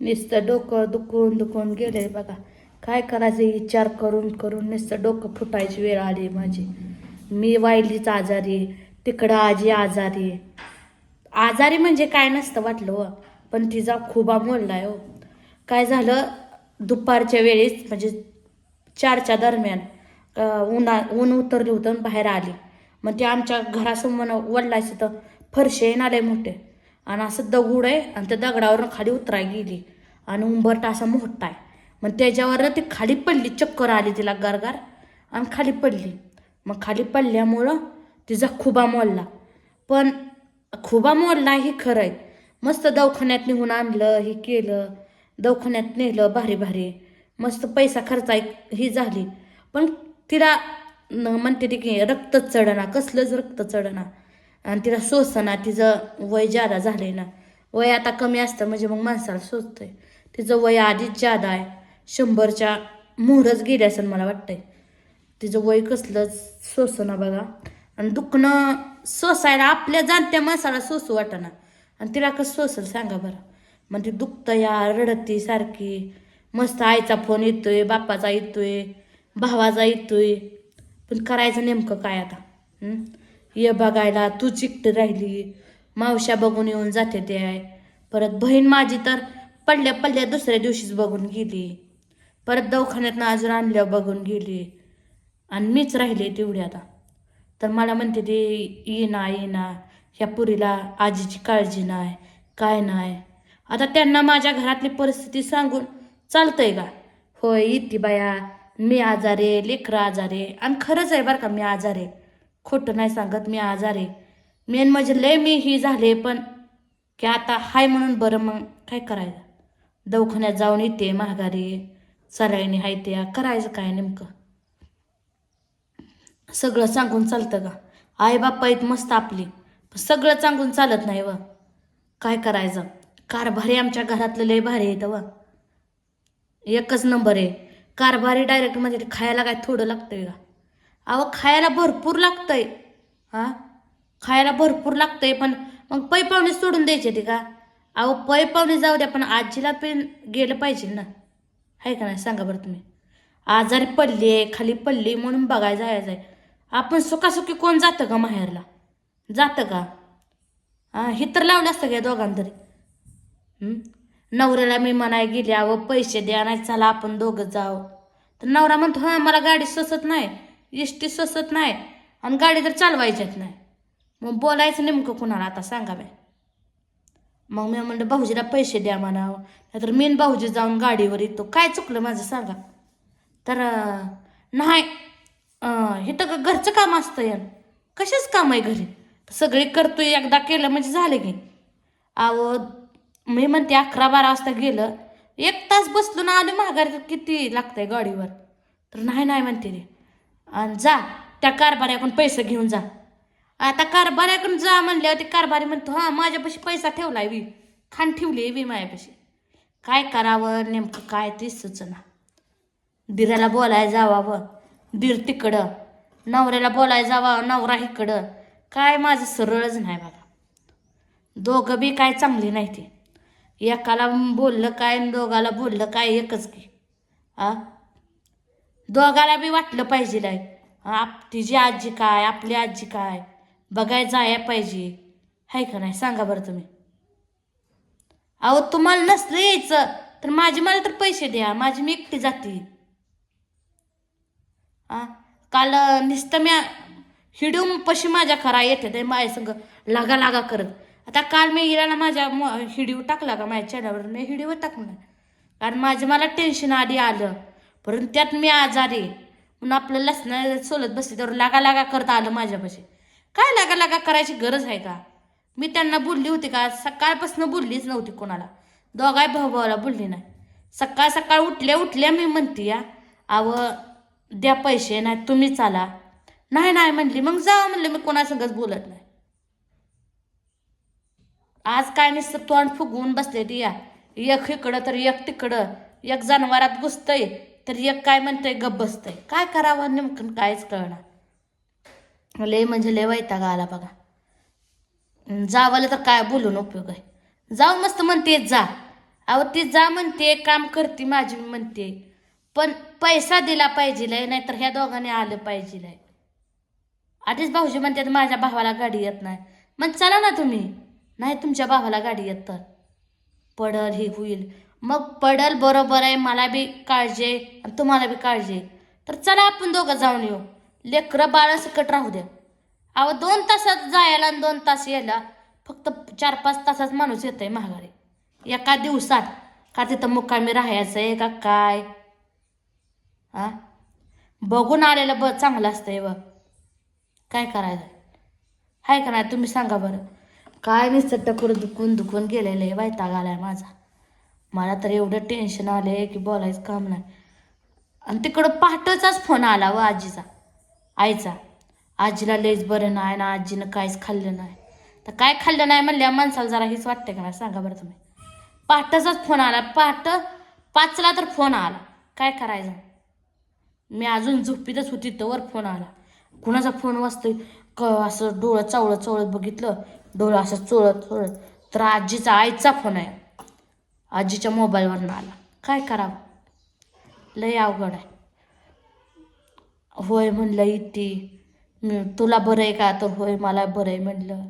नुसतं डोकं दुखून दुखून गेलं आहे बघा. काय करायचं? विचार करून करून नुसतं डोकं फुटायची वेळ आली माझी. मी वाईलीच आजारी तिकडं आजी आजारी आजारी म्हणजे काय नसतं वाटलं हो. पण तिचा खुबा मोडलाय हो. काय झालं? दुपारच्या वेळेस म्हणजे चारच्या दरम्यान उन्हा ऊन उतरलं होतं बाहेर आली. मग ते आमच्या घरासमोर वडलायचं तर फरशे आहे मोठे. आणि असं दगड आहे आणि त्या दगडावरून खाली उतराय गेली. आणि उंबरटा असा मोठा आहे. मग त्याच्यावर ती खाली पडली चक्कर आली तिला गारगार आणि खाली पडली. मग खाली पडल्यामुळं तिचा खुबा मोडला. पण खुबा मोडला हे खरं आहे. मस्त दवाखान्यात निघून आणलं हे केलं दवाखान्यात नेलं भारी भारी. मस्त पैसा खर्चाय ही झाली. पण तिला म्हणते ती की रक्त चढणा कसलंच रक्त चढणा आणि तिला सोसना तिचं वय जादा झालंय ना वय आता कमी असतं म्हणजे मग माणसाला सोचतंय तिचं वय आधीच जादा आहे शंभरच्या मोहरच गेली असं मला वाटतंय. तिचं वय कसलंच सोसना बघा. आणि दुखणं सोसायला आपल्या जाणत्या माणसाला सोसू वाटना. आणि तिला कसं सोसल सांगा बरं. मग ती दुखतं या रडती सारखी. मस्त आईचा फोन येतोय बापाचा येतोय भावाचा येतोय. पण करायचं नेमकं काय आता? हं? ये बघायला तू चिकट राहिली. मावश्या बघून येऊन जाते ते. आहे परत बहीण माझी तर पडल्या पडल्या दुसऱ्या दिवशीच बघून गेली. परत दवाखान्यातनं अजून आणल्यावर बघून गेली. आणि मीच राहिले तेवढी आता. तर मला म्हणते ते येना येना ह्या पुरीला आजीची काळजी नाही. काय नाही? आता त्यांना माझ्या घरातली परिस्थिती सांगून चालतंय का? होय इती बाया. मी आजारे लेकरं आजारे आणि खरंच आहे बरं का मी आजारे खोटं नाही सांगत मी आजारे. मेन म्हणजे लय मी ही झाले पण की आता हाय म्हणून बरं मग काय करायचं? दवाखान्यात जाऊन येते महागारी सरायने हाय त्या करायचं काय नेमकं? सगळं सांगून चालतं का? आई बाप्पा आहेत मस्त आपली पण सगळं सांगून चालत नाही व. काय करायचं? कारभारी आमच्या घरातलं लय भारी येतं व. एकच नंबर आहे. कारभारी डायरेक्ट म्हणजे खायला काय थोडं लागतंय का? अहो खायला भरपूर लागतंय. हां? खायला भरपूर लागतंय पण मग पै पाहुणे सोडून द्यायचे ते का? अहो पै पाहुणे जाऊ द्या पण आजीला पण गेलं पाहिजे ना. आहे का नाही? सांगा बरं तुम्ही. आजारी पडली आहे खाली पडली म्हणून बघायला जायचं आहे आपण सुखासुखी कोण जातं का माहेरला? जातं का? हां हे तर लावलं असतं का दोघांतरी तरी? नवऱ्याला मी म्हणाय गेली अहो पैसे द्या नाही चला आपण दोघं जाऊ. तर नवरा म्हणतो हां मला गाडी सोसत नाही. इष्टी टी सोसत नाही आणि गाडी तर चालवायच्यात नाही. मग बोलायचं नेमकं कुणाला आता सांगा बाय मग मी म्हणलं भाऊजीला पैसे द्या म्हणावं. नाहीतर मीन भाऊजी जाऊन गाडीवर येतो. काय चुकलं माझं सांगा. तर नाही हे तर घरचं काम असतं यार कशाच काम आहे घरी? सगळे करतोय एकदा केलं म्हणजे झालं की. अहो मी म्हणते अकरा बारा वाजता गेलं. एक तास बसलो ना आलो महागारी तर किती लागतंय गाडीवर? तर नाही नाही म्हणते रे. आणि जा त्या कारभाऱ्याकडून पैसे घेऊन जा. आता कारभाऱ्याकडून जा म्हणल्यावर ते कारभारी म्हणतो हां माझ्यापाशी पैसा ठेवलाय वी. खान ठेवली आहे वी माझ्यापाशी. काय करावं नेमकं काय ते सुचना. दिराला बोलायला जावावं दीर तिकडं. नवऱ्याला बोलायला जावा नवरा इकडं काय माझं सरळच नाही बघा दोघं बी काय चांगली नाही ते. एकाला बोललं काय दोघाला बोललं काय एकच की. आ? दोघाला बी वाटलं पाहिजे लाय. आप तिची आजी काय आपली आजी काय बघायला जाया पाहिजे. हाय का नाही? सांगा बरं तुम्ही. अहो तुम्हाला नसलं यायचं तर माझी मला तर पैसे द्या. माझी मी एकटी जाते. आ काल नुसतं म्या हिडूम पशी माझ्या खरा येते ते माझ्या संग लागा लागा करत. आता काल मी हिराला माझ्या हिडीव टाकला का? माझ्या चॅनलवर मी हिडीवर टाकलं. कारण माझं मला टेन्शन आधी आलं. परंतु त्यात मी आजारी म्हणून आपलं लसणं सोलत बसले तर लागा लागा करता आलं माझ्यापाशी. काय लागा लागा करायची गरज आहे का? मी त्यांना बोलली होती का? सकाळपासून बोललीच नव्हती कोणाला. दोघाय भाऊ भावाला बोलली नाही. सकाळ सकाळ उठल्या उठल्या मी म्हणते या आव द्या पैसे नाही तुम्ही चाला. नाही नाही म्हणली. मग जा म्हणलं. मी कोणासंगच बोलत नाही. आज काय नुसतं तोंड फुगवून बसले या. एक इकडं तर एक तिकडं. एक जनावरात घुसतंय. तर एक काय म्हणतोय गप बसतंय. काय करावं नेमकं कायच कळणार. लय म्हणजे लय वैताग आला बघा. जावाला तर काय बोलून उपयोग आहे. जाऊ मस्त म्हणते जा. अहो ती जा म्हणते काम करते माझी म्हणते. पण पैसा दिला पाहिजे नाहीतर ह्या दोघांनी आलं पाहिजे आधीच भाऊजी म्हणतात माझ्या भावाला गाडी येत नाही. मग चला ना तुम्ही. नाही तुमच्या भावाला गाडी येत तर. पडल हे होईल. मग पडल बरोबर आहे मला बी काळजी आहे आणि तुम्हाला बी काळजी आहे. तर चला आपण दोघं जाऊन येऊ. लेकरं बाळं सकट राहू द्या. अहो दोन तासात जायला आणि दोन तास यायला फक्त चार पाच तासात माणूस येत आहे महागारी एका दिवसात. का तिथं मुक्कामी राहायचं आहे का काय? हां बघून आलेलं ब चांगलं असतंय व काय करायचं? आहे का नाही? तुम्ही सांगा बरं. काय नुसतं करून दुखून दुखून गेलेलं आहे वैताग आलाय माझा. मला तर एवढं टेन्शन आलं आहे की बोलायचं काम नाही. आणि तिकडं पहाटचाच फोन आला व आजीचा आईचा. आजीला लयच बरं नाही ना आजीनं काहीच खाल्लं नाही. तर काय खाल्लं नाही म्हणल्या माणसाला जरा हेच वाटतं का नाही? सांगा बरं तुम्ही. पहाटचाच फोन आला. पहाट पाचला तर फोन आला. काय करायचं? मी अजून झोपीतच होती तर फोन आला. कुणाचा फोन वाजतोय? क असं डोळं चावळत चावळत बघितलं. डोळं असं चोळत चोळत. तर आजीचा आईचा फोन आहे. आजीच्या मोबाईलवरनं आला. काय करावं? लय अवघड आहे. होय म्हणलं इथे तुला बरं आहे का? तर होय मला बरं आहे म्हणलं.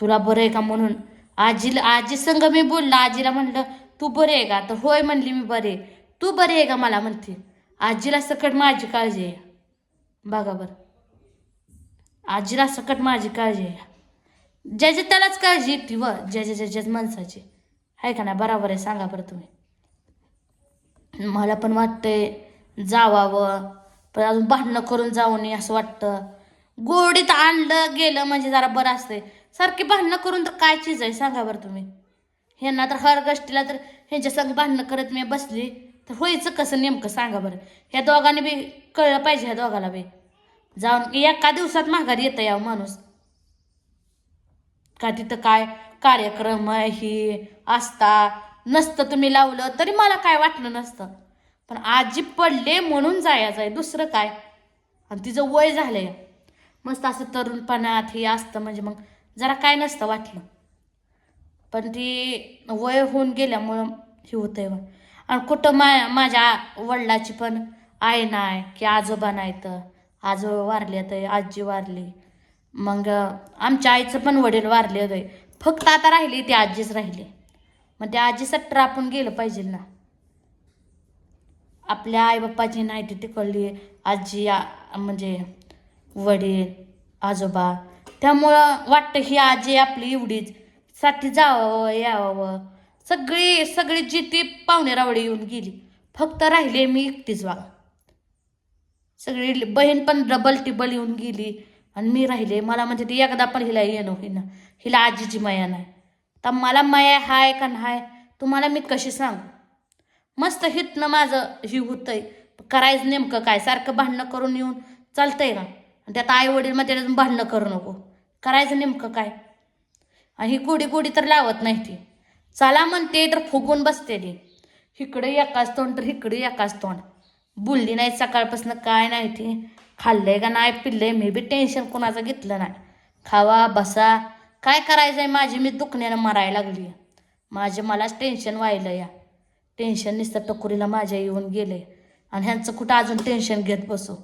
तुला बरं आहे का? म्हणून आजीला आजी संग मी बोलला. आजीला म्हणलं तू बरे आहे का? तर होय म्हणली मी बरे तू बरे आहे का? मला म्हणते. आजीला सकट माझी काळजी आहे. बघा बरं. आजीला सकट माझी काळजी आहे. ज्याच्या त्यालाच काळजी येते व ज्याच्या ज्याच्याच माणसाची आहे का नाही बरोबर आहे सांगा बरं तुम्ही. मला पण वाटतंय जावावं पण अजून भांडणं करून जाऊ नये असं वाटतं. गोडीत आणलं गेलं म्हणजे जरा बरं असतंय. सारखी भांडणं करून तर काय चीज आहे सांगा बरं तुम्ही. ह्यांना तर हर गोष्टीला तर ह्यांच्या संग भांडणं करत मी बसली तर होईचं कसं नेमकं सांगा बरं. ह्या दोघांनी बी कळलं पाहिजे ह्या दोघाला बी. जाऊन एका दिवसात माघारी येतं या माणूस. का तिथं काय? कार्यक्रम आहे ही असता. नसतं तुम्ही लावलं तरी मला काय वाटलं नसतं. पण आजी पडले म्हणून जायचं आहे. दुसरं काय? आणि तिचं वय झालंय. मस्त असं तरुणपणात हे असतं म्हणजे मग जरा काय नसतं वाटलं. पण ती वय होऊन गेल्यामुळं हे होतंय आहे आणि कुठं मा माझ्या वडिलाची पण आई नाही की आजोबा नाही तर आजोबा वारले तर आजी वारली. मग आमच्या आईचं पण वडील वारले होते. फक्त आता राहिली ती आजीच राहिली. मग त्या आजीसाठी आपण गेलं पाहिजे ना. आपल्या आईबाप्पाची नाही ती तिकडली आजी म्हणजे वडील आजोबा. त्यामुळं वाटतं ही आजी आपली एवढीच. साठी जावं यावं. सगळी सगळी जी ती पाहुणे येऊन गेली. फक्त राहिले मी एकटीच वा सगळी बहीण पण डबल टिबल येऊन गेली. आणि मी राहिले मला म्हणजे ती एकदा पण हिला येणं होईना. हिला आजीची माया नाही. तर मला माया हाय का नाही तुम्हाला मी कशी सांगू? मस्त हितनं माझं ही होतंय. करायचं नेमकं काय? सारखं भांडणं करून येऊन चालतंय का? आणि त्यात आई वडील मध्ये भांडणं करू नको. करायचं नेमकं काय? आणि ही गोडी गोडी तर लावत नाही ती. चला म्हणते तर फुगून बसते ती. इकडे एकाच तोंड तर इकडे एकाच तोंड. बोलली नाही सकाळपासून काय नाही ती. खाल्लंय का नाही पिल्लंय मी बी टेन्शन कोणाचं घेतलं नाही. खावा बसा. काय करायचं आहे माझी मी दुखण्यानं मरायला लागली. माझे मलाच टेन्शन व्हायलं या. टेन्शन नुसतं टकोरीला माझ्या येऊन गेले आणि ह्यांचं कुठं अजून टेन्शन घेत बसू?